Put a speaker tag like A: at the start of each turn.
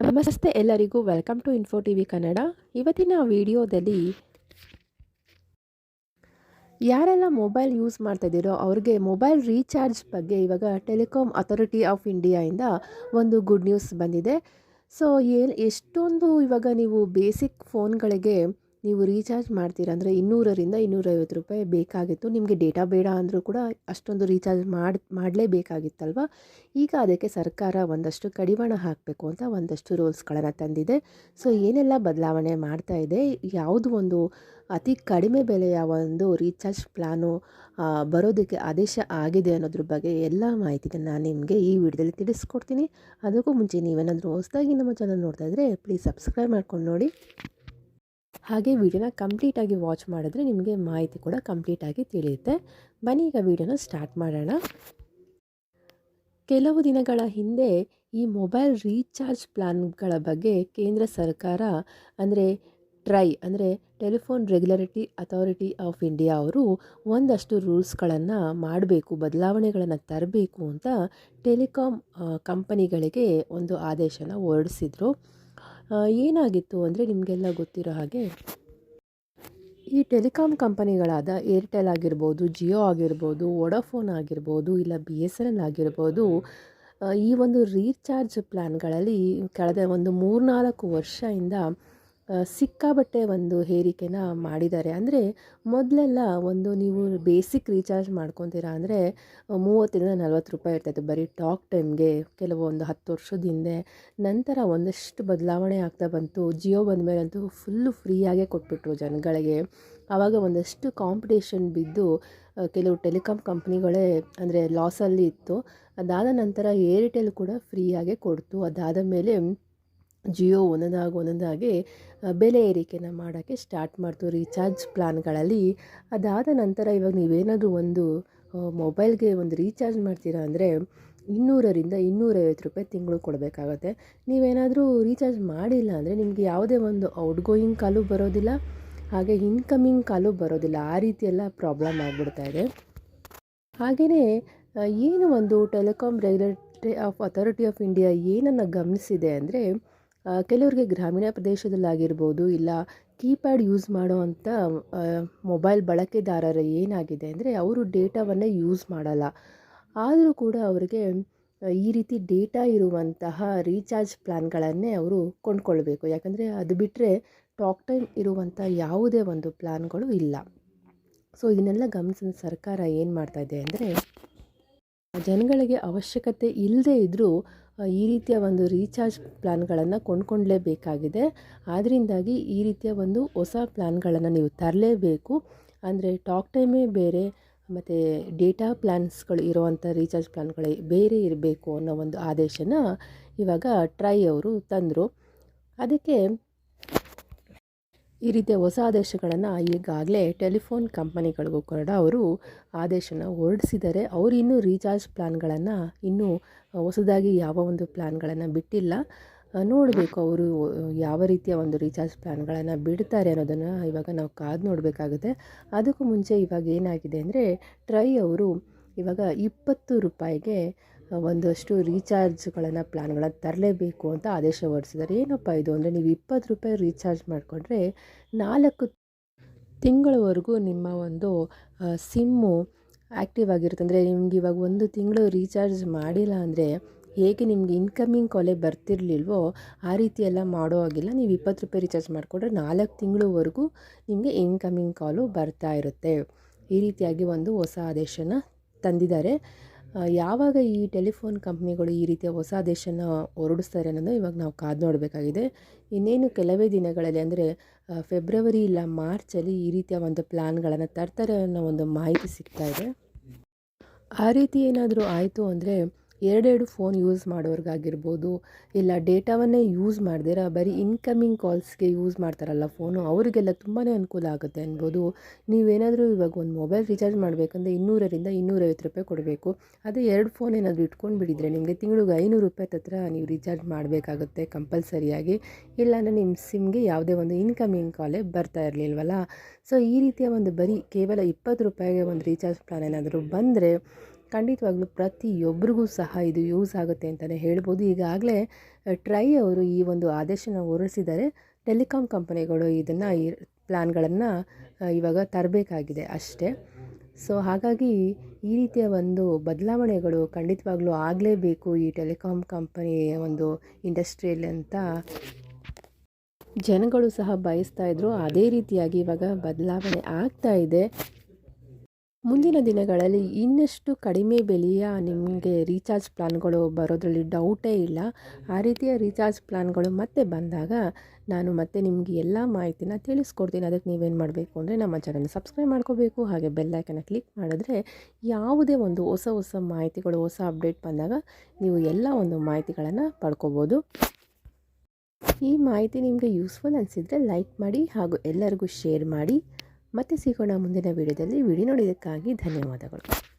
A: ನಮಸ್ತೆ ಎಲ್ಲರಿಗೂ welcome to Info T V Kannada. ಇವತ್ತಿನ ವಿಡಿಯೋದಲ್ಲಿ ಯಾರೆಲ್ಲ ಮೊಬೈಲ್ ಯೂಸ್ ಮಾಡ್ತಾ ಇದ್ದೀರೋ ಅವ್ರಿಗೆ ಮೊಬೈಲ್ ರೀಚಾರ್ಜ್ ಬಗ್ಗೆ ಇವಾಗ ಟೆಲಿಕಾಮ್ ಅಥಾರಿಟಿ ಆಫ್ ಇಂಡಿಯಾಯಿಂದ ಒಂದು ಗುಡ್ ನ್ಯೂಸ್ ಬಂದಿದೆ. ಸೊ ಏನು ಎಷ್ಟೊಂದು ಇವಾಗ ನೀವು ಬೇಸಿಕ್ ಫೋನ್ಗಳಿಗೆ ನೀವು ರೀಚಾರ್ಜ್ ಮಾಡ್ತೀರಂದರೆ ಇನ್ನೂರರಿಂದ ಇನ್ನೂರೈವತ್ತು ರೂಪಾಯಿ ಬೇಕಾಗಿತ್ತು. ನಿಮಗೆ ಡೇಟಾ ಬೇಡ ಅಂದರೂ ಕೂಡ ಅಷ್ಟೊಂದು ರೀಚಾರ್ಜ್ ಮಾಡಿ, ಮಾಡಲೇಬೇಕಾಗಿತ್ತಲ್ವ? ಈಗ ಅದಕ್ಕೆ ಸರ್ಕಾರ ಒಂದಷ್ಟು ಕಡಿವಾಣ ಹಾಕಬೇಕು ಅಂತ ಒಂದಷ್ಟು ರೂಲ್ಸ್ಗಳನ್ನು ತಂದಿದೆ. ಸೊ ಏನೆಲ್ಲ ಬದಲಾವಣೆ ಮಾಡ್ತಾ ಇದೆ? ಯಾವುದು ಒಂದು ಅತಿ ಕಡಿಮೆ ಬೆಲೆಯ ಒಂದು ರೀಚಾರ್ಜ್ ಪ್ಲಾನು ಬರೋದಕ್ಕೆ ಆದೇಶ ಆಗಿದೆ ಅನ್ನೋದ್ರ ಬಗ್ಗೆ ಎಲ್ಲ ಮಾಹಿತಿನ ನಾನು ನಿಮಗೆ ಈ ವಿಡಿಯೋದಲ್ಲಿ ತಿಳಿಸ್ಕೊಡ್ತೀನಿ. ಅದಕ್ಕೂ ಮುಂಚೆ ನೀವೇನಾದರೂ ಹೊಸದಾಗಿ ನಮ್ಮ ಚಾನಲ್ ನೋಡ್ತಾ ಇದ್ದರೆ ಪ್ಲೀಸ್ ಸಬ್ಸ್ಕ್ರೈಬ್ ಮಾಡ್ಕೊಂಡು ನೋಡಿ. ಹಾಗೆ ವಿಡಿಯೋನ ಕಂಪ್ಲೀಟಾಗಿ ವಾಚ್ ಮಾಡಿದ್ರೆ ನಿಮಗೆ ಮಾಹಿತಿ ಕೂಡ ಕಂಪ್ಲೀಟಾಗಿ ತಿಳಿಯುತ್ತೆ. ಬನ್ನಿ, ಈಗ ವಿಡಿಯೋನ ಸ್ಟಾರ್ಟ್ ಮಾಡೋಣ. ಕೆಲವು ದಿನಗಳ ಹಿಂದೆ ಈ ಮೊಬೈಲ್ ರೀಚಾರ್ಜ್ ಪ್ಲಾನ್ಗಳ ಬಗ್ಗೆ ಕೇಂದ್ರ ಸರ್ಕಾರ, ಅಂದರೆ ಟ್ರೈ, ಅಂದರೆ telephone regularity authority of India ಅವರು ಒಂದಷ್ಟು ರೂಲ್ಸ್ಗಳನ್ನು ಮಾಡಬೇಕು, ಬದಲಾವಣೆಗಳನ್ನು ತರಬೇಕು ಅಂತ ಟೆಲಿಕಾಮ್ ಕಂಪನಿಗಳಿಗೆ ಒಂದು ಆದೇಶನ ಹೊರಡಿಸಿದ್ರು. ಏನಾಗಿತ್ತು ಅಂದರೆ ನಿಮಗೆಲ್ಲ ಗೊತ್ತಿರೋ ಹಾಗೆ ಈ ಟೆಲಿಕಾಂ ಕಂಪನಿಗಳಾದ ಏರ್ಟೆಲ್ ಆಗಿರ್ಬೋದು, ಜಿಯೋ ಆಗಿರ್ಬೋದು, ವೊಡಾಫೋನ್ ಆಗಿರ್ಬೋದು, ಇಲ್ಲ ಬಿ ಎಸ್ ಎನ್ ಎಲ್ ಆಗಿರ್ಬೋದು ಈ ಒಂದು ರೀಚಾರ್ಜ್ ಪ್ಲ್ಯಾನ್ಗಳಲ್ಲಿ ಕಳೆದ ಒಂದು ಮೂರ್ನಾಲ್ಕು ವರ್ಷದಿಂದ ಸಿಕ್ಕಾಬಟ್ಟೆ ಒಂದು ಹೇರಿಕೆನ ಮಾಡಿದ್ದಾರೆ. ಅಂದರೆ ಮೊದಲೆಲ್ಲ ಒಂದು ನೀವು ಬೇಸಿಕ್ ರೀಚಾರ್ಜ್ ಮಾಡ್ಕೊತೀರಾ ಅಂದರೆ ಮೂವತ್ತರಿಂದ ನಲ್ವತ್ತು ರೂಪಾಯಿ ಇರ್ತಾಯಿತ್ತು ಬರೀ ಟಾಕ್ ಟೈಮ್ಗೆ ಕೆಲವೊಂದು ಹತ್ತು ವರ್ಷದ ಹಿಂದೆ ನಂತರ ಒಂದಷ್ಟು ಬದಲಾವಣೆ ಆಗ್ತಾ ಬಂತು. ಜಿಯೋ ಬಂದಮೇಲಂತೂ ಫುಲ್ಲು ಫ್ರೀಯಾಗೇ ಕೊಟ್ಬಿಟ್ರು ಜನಗಳಿಗೆ. ಆವಾಗ ಒಂದಷ್ಟು ಕಾಂಪಿಟೇಷನ್ ಬಿದ್ದು ಕೆಲವು ಟೆಲಿಕಾಂ ಕಂಪ್ನಿಗಳೇ ಅಂದರೆ ಲಾಸಲ್ಲಿ ಇತ್ತು. ಅದಾದ ನಂತರ ಏರ್ಟೆಲ್ ಕೂಡ ಫ್ರೀಯಾಗೆ ಕೊಡ್ತು. ಅದಾದ ಮೇಲೆ ಜಿಯೋ ಒಂದೊಂದಾಗಿ ಒಂದೊಂದಾಗಿ ಬೆಲೆ ಏರಿಕೆನ ಮಾಡೋಕ್ಕೆ ಸ್ಟಾರ್ಟ್ ಮಾಡ್ತು. ರೀಚಾರ್ಜ್ ಪ್ಲಾನ್ಗಳಲ್ಲಿ ಅದಾದ ನಂತರ ಇವಾಗ ನೀವೇನಾದರೂ ಒಂದು ಮೊಬೈಲ್ಗೆ ಒಂದು ರೀಚಾರ್ಜ್ ಮಾಡ್ತೀರಾ ಅಂದರೆ ಇನ್ನೂರರಿಂದ ಇನ್ನೂರೈವತ್ತು ರೂಪಾಯಿ ತಿಂಗಳು ಕೊಡಬೇಕಾಗತ್ತೆ. ನೀವೇನಾದರೂ ರೀಚಾರ್ಜ್ ಮಾಡಿಲ್ಲ ಅಂದರೆ ನಿಮಗೆ ಯಾವುದೇ ಒಂದು ಔಟ್ಗೋಯಿಂಗ್ ಕಾಲು ಬರೋದಿಲ್ಲ, ಹಾಗೆ ಇನ್ಕಮಿಂಗ್ ಕಾಲು ಬರೋದಿಲ್ಲ. ಆ ರೀತಿಯೆಲ್ಲ ಪ್ರಾಬ್ಲಮ್ ಆಗಿಬಿಡ್ತಾ ಇದೆ. ಹಾಗೆಯೇ ಏನು ಒಂದು telecom regulatory of authority of India ಏನನ್ನು ಗಮನಿಸಿದೆ ಅಂದರೆ ಕೆಲವರಿಗೆ ಗ್ರಾಮೀಣ ಪ್ರದೇಶದಲ್ಲಾಗಿರ್ಬೋದು ಇಲ್ಲ ಕೀಪ್ಯಾಡ್ ಯೂಸ್ ಮಾಡೋವಂಥ ಮೊಬೈಲ್ ಬಳಕೆದಾರರು ಏನಾಗಿದೆ ಅಂದರೆ ಅವರು ಡೇಟಾವನ್ನು ಯೂಸ್ ಮಾಡಲ್ಲ. ಆದರೂ ಕೂಡ ಅವರಿಗೆ ಈ ರೀತಿ ಡೇಟಾ ಇರುವಂತಹ ರೀಚಾರ್ಜ್ ಪ್ಲ್ಯಾನ್ಗಳನ್ನೇ ಅವರು ಕೊಂಡ್ಕೊಳ್ಬೇಕು. ಯಾಕಂದರೆ ಅದು ಬಿಟ್ಟರೆ ಟಾಕ್ ಟೈಮ್ ಇರುವಂಥ ಯಾವುದೇ ಒಂದು ಪ್ಲ್ಯಾನ್ಗಳು ಇಲ್ಲ. ಸೊ, ಇದನ್ನೆಲ್ಲ ಗಮನಿಸಿದ ಸರ್ಕಾರ ಏನು ಮಾಡ್ತಾ ಇದೆ ಅಂದರೆ ಜನಗಳಿಗೆ ಅವಶ್ಯಕತೆ ಇಲ್ಲದೇ ಇದ್ದರೂ ಈ ರೀತಿಯ ಒಂದು ರೀಚಾರ್ಜ್ ಪ್ಲ್ಯಾನ್ಗಳನ್ನು ಕೊಂಡ್ಕೊಳ್ಳೇಬೇಕಾಗಿದೆ ಆದ್ದರಿಂದಾಗಿ ಈ ರೀತಿಯ ಒಂದು ಹೊಸ ಪ್ಲ್ಯಾನ್ಗಳನ್ನು ನೀವು ತರಲೇಬೇಕು. ಅಂದರೆ ಟಾಕ್ ಟೈಮೇ ಬೇರೆ, ಮತ್ತು ಡೇಟಾ ಪ್ಲ್ಯಾನ್ಸ್ಗಳು ಇರುವಂಥ ರೀಚಾರ್ಜ್ ಪ್ಲ್ಯಾನ್ಗಳು ಬೇರೆ ಇರಬೇಕು ಅನ್ನೋ ಒಂದು ಆದೇಶನ ಇವಾಗ ಟ್ರೈ ಅವರು ತಂದರು. ಅದಕ್ಕೆ ಈ ರೀತಿಯ ಹೊಸ ಆದೇಶಗಳನ್ನು ಈಗಾಗಲೇ ಟೆಲಿಫೋನ್ ಕಂಪನಿಗಳಿಗೂ ಕೂಡ ಅವರು ಆದೇಶನ ಹೊರಡಿಸಿದರೆ ಅವರು ಇನ್ನೂ ರೀಚಾರ್ಜ್ ಪ್ಲ್ಯಾನ್ಗಳನ್ನು ಇನ್ನೂ ಹೊಸದಾಗಿ ಯಾವ ಒಂದು ಪ್ಲ್ಯಾನ್ಗಳನ್ನು ಬಿಟ್ಟಿಲ್ಲ. ನೋಡಬೇಕು ಅವರು ಯಾವ ರೀತಿಯ ಒಂದು ರೀಚಾರ್ಜ್ ಪ್ಲ್ಯಾನ್ಗಳನ್ನು ಬಿಡ್ತಾರೆ ಅನ್ನೋದನ್ನು ಇವಾಗ ನಾವು ಕಾದು ನೋಡಬೇಕಾಗುತ್ತೆ. ಅದಕ್ಕೂ ಮುಂಚೆ ಇವಾಗ ಏನಾಗಿದೆ ಅಂದರೆ ಟ್ರೈ ಅವರು ಇವಾಗ ಇಪ್ಪತ್ತು ರೂಪಾಯಿಗೆ ಒಂದಷ್ಟು ರೀಚಾರ್ಜ್ಗಳನ್ನು ಪ್ಲ್ಯಾನ್ಗಳನ್ನು ತರಲೇಬೇಕು ಅಂತ ಆದೇಶ ಹೊರಡಿಸಿದ್ದಾರೆ ಏನಪ್ಪ ಇದು ಅಂದರೆ ನೀವು ಇಪ್ಪತ್ತು ರೂಪಾಯಿ ರೀಚಾರ್ಜ್ ಮಾಡಿಕೊಂಡ್ರೆ ನಾಲ್ಕು ತಿಂಗಳವರೆಗೂ ನಿಮ್ಮ ಒಂದು ಸಿಮ್ಮು ಆ್ಯಕ್ಟಿವ್ ಆಗಿರುತ್ತೆ. ಅಂದರೆ ನಿಮ್ಗೆ ಇವಾಗ ಒಂದು ತಿಂಗಳು ರೀಚಾರ್ಜ್ ಮಾಡಿಲ್ಲ ಅಂದರೆ ಹೇಗೆ ನಿಮಗೆ ಇನ್ಕಮಿಂಗ್ ಕಾಲೇ ಬರ್ತಿರ್ಲಿಲ್ವೋ ಆ ರೀತಿ ಎಲ್ಲ ಮಾಡೋ ಹಾಗಿಲ್ಲ. ನೀವು ಇಪ್ಪತ್ತು ರೂಪಾಯಿ ರೀಚಾರ್ಜ್ ಮಾಡಿಕೊಂಡ್ರೆ ನಾಲ್ಕು ತಿಂಗಳವರೆಗೂ ನಿಮಗೆ ಇನ್ಕಮಿಂಗ್ ಕಾಲು ಬರ್ತಾ ಇರುತ್ತೆ. ಈ ರೀತಿಯಾಗಿ ಒಂದು ಹೊಸ ಆದೇಶನ ತಂದಿದ್ದಾರೆ. ಯಾವಾಗ ಈ ಟೆಲಿಫೋನ್ ಕಂಪ್ನಿಗಳು ಈ ರೀತಿಯ ಹೊಸ ಆದೇಶನ ಹೊರಡಿಸ್ತಾರೆ ಅನ್ನೋದು ಇವಾಗ ನಾವು ಕಾದು ನೋಡಬೇಕಾಗಿದೆ. ಇನ್ನೇನು ಕೆಲವೇ ದಿನಗಳಲ್ಲಿ ಅಂದರೆ ಫೆಬ್ರವರಿ ಇಲ್ಲ ಮಾರ್ಚಲ್ಲಿ ಈ ರೀತಿಯ ಒಂದು ಪ್ಲ್ಯಾನ್ಗಳನ್ನು ತರ್ತಾರೆ ಅನ್ನೋ ಒಂದು ಮಾಹಿತಿ ಸಿಗ್ತಾ ಇದೆ. ಆ ರೀತಿ ಏನಾದರೂ ಆಯಿತು ಅಂದರೆ ಎರಡೆರಡು ಫೋನ್ ಯೂಸ್ ಮಾಡೋರ್ಗಾಗಿರ್ಬೋದು, ಇಲ್ಲ ಡೇಟಾವನ್ನೇ ಯೂಸ್ ಮಾಡ್ದಿರ, ಬರೀ ಇನ್ಕಮಿಂಗ್ ಕಾಲ್ಸ್ಗೆ ಯೂಸ್ ಮಾಡ್ತಾರಲ್ಲ ಫೋನು, ಅವರಿಗೆಲ್ಲ ತುಂಬಾ ಅನುಕೂಲ ಆಗುತ್ತೆ ಅನ್ಬೋದು. ನೀವೇನಾದರೂ ಇವಾಗ ಒಂದು ಮೊಬೈಲ್ ರೀಚಾರ್ಜ್ ಮಾಡಬೇಕಂದ್ರೆ ಇನ್ನೂರರಿಂದ ಇನ್ನೂರೈವತ್ತು ರೂಪಾಯಿ ಕೊಡಬೇಕು. ಅದೇ ಎರಡು ಫೋನ್ ಏನಾದರೂ ಇಟ್ಕೊಂಡು ಬಿಡಿದ್ರೆ ನಿಮಗೆ ತಿಂಗಳಿಗೆ ಐನೂರು ರೂಪಾಯಿ ತತ್ರ ನೀವು ರೀಚಾರ್ಜ್ ಮಾಡಬೇಕಾಗುತ್ತೆ ಕಂಪಲ್ಸರಿಯಾಗಿ. ಇಲ್ಲಾಂದರೆ ನಿಮ್ಮ ಸಿಮ್ಗೆ ಯಾವುದೇ ಒಂದು ಇನ್ಕಮಿಂಗ್ ಕಾಲೇ ಬರ್ತಾ ಇರಲಿಲ್ವಲ್ಲ? ಸೊ ಈ ರೀತಿಯ ಒಂದು ಬರೀ ಕೇವಲ ಇಪ್ಪತ್ತು ರೂಪಾಯಿಗೆ ಒಂದು ರೀಚಾರ್ಜ್ ಪ್ಲಾನ್ ಏನಾದರೂ ಬಂದರೆ ಖಂಡಿತವಾಗ್ಲೂ ಪ್ರತಿಯೊಬ್ಬರಿಗೂ ಸಹ ಇದು ಯೂಸ್ ಆಗುತ್ತೆ ಅಂತಲೇ ಹೇಳ್ಬೋದು. ಈಗಾಗಲೇ ಟ್ರೈ ಅವರು ಈ ಒಂದು ಆದೇಶನ ಹೊರಡಿಸಿದ್ದಾರೆ. ಟೆಲಿಕಾಂ ಕಂಪನಿಗಳು ಇದನ್ನು ಈ ಪ್ಲ್ಯಾನ್ಗಳನ್ನು ಇವಾಗ ತರಬೇಕಾಗಿದೆ ಅಷ್ಟೇ. ಸೊ, ಹಾಗಾಗಿ ಈ ರೀತಿಯ ಒಂದು ಬದಲಾವಣೆಗಳು ಖಂಡಿತವಾಗ್ಲೂ ಆಗಲೇಬೇಕು ಈ ಟೆಲಿಕಾಂ ಕಂಪನಿ ಒಂದು ಇಂಡಸ್ಟ್ರಿಯಲ್ಲಿ ಅಂತ ಜನಗಳು ಸಹ ಬಯಸ್ತಾ ಇದ್ರು. ಅದೇ ರೀತಿಯಾಗಿ ಇವಾಗ ಬದಲಾವಣೆ ಆಗ್ತಾ ಇದೆ. ಮುಂದಿನ ದಿನಗಳಲ್ಲಿ ಇನ್ನಷ್ಟು ಕಡಿಮೆ ಬೆಲೆಯ ನಿಮಗೆ ರೀಚಾರ್ಜ್ ಪ್ಲಾನ್ಗಳು ಬರೋದರಲ್ಲಿ ಡೌಟೇ ಇಲ್ಲ. ಆ ರೀತಿಯ ರೀಚಾರ್ಜ್ ಪ್ಲಾನ್ಗಳು ಮತ್ತೆ ಬಂದಾಗ ನಾನು ಮತ್ತೆ ನಿಮಗೆ ಎಲ್ಲ ಮಾಹಿತಿನ ತಿಳಿಸ್ಕೊಡ್ತೀನಿ. ಅದಕ್ಕೆ ನೀವೇನು ಮಾಡಬೇಕು ಅಂದರೆ ನಮ್ಮ ಚಾನಲ್ ಸಬ್ಸ್ಕ್ರೈಬ್ ಮಾಡ್ಕೋಬೇಕು. ಹಾಗೆ ಬೆಲ್ಲೈಕನ್ನ ಕ್ಲಿಕ್ ಮಾಡಿದ್ರೆ ಯಾವುದೇ ಒಂದು ಹೊಸ ಹೊಸ ಮಾಹಿತಿಗಳು, ಹೊಸ ಅಪ್ಡೇಟ್ ಬಂದಾಗ ನೀವು ಎಲ್ಲ ಒಂದು ಮಾಹಿತಿಗಳನ್ನು ಪಡ್ಕೋಬೋದು. ಈ ಮಾಹಿತಿ ನಿಮಗೆ ಯೂಸ್ಫುಲ್ ಅನಿಸಿದರೆ ಲೈಕ್ ಮಾಡಿ ಹಾಗೂ ಎಲ್ಲರಿಗೂ ಶೇರ್ ಮಾಡಿ. ಮತ್ತೆ ಸಿಗೋಣ ಮುಂದಿನ ವಿಡಿಯೋದಲ್ಲಿ. ವಿಡಿಯೋ ನೋಡಿದ್ದಕ್ಕಾಗಿ ಧನ್ಯವಾದಗಳು.